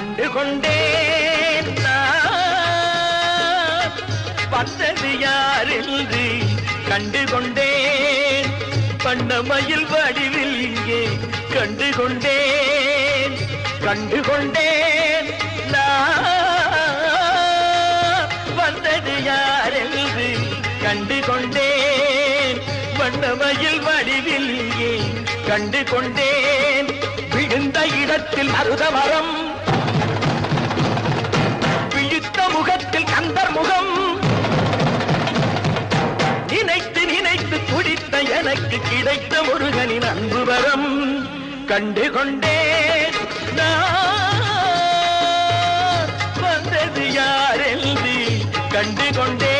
கண்டு கொண்டேன் வந்தது யாரின்றி கண்டு கொண்டேன் பண்ணமயில் வடிவில் இங்கே கண்டு கொண்டேன் கண்டு கொண்டேன் வந்தது யாரென்று கண்டு கொண்டேன் பண்ணமயில் வடிவில் இங்கே கண்டு கொண்டேன் விழுந்த இடத்தில் மருதமரம் விழித்த முகத்தில் கந்தர் முகம். நினைத்து நினைத்து துடித்த எனக்கு கிடைத்த முருகனின் அன்பு வரம். கண்டு கொண்டே வந்தது யாரென்று கண்டு கொண்டே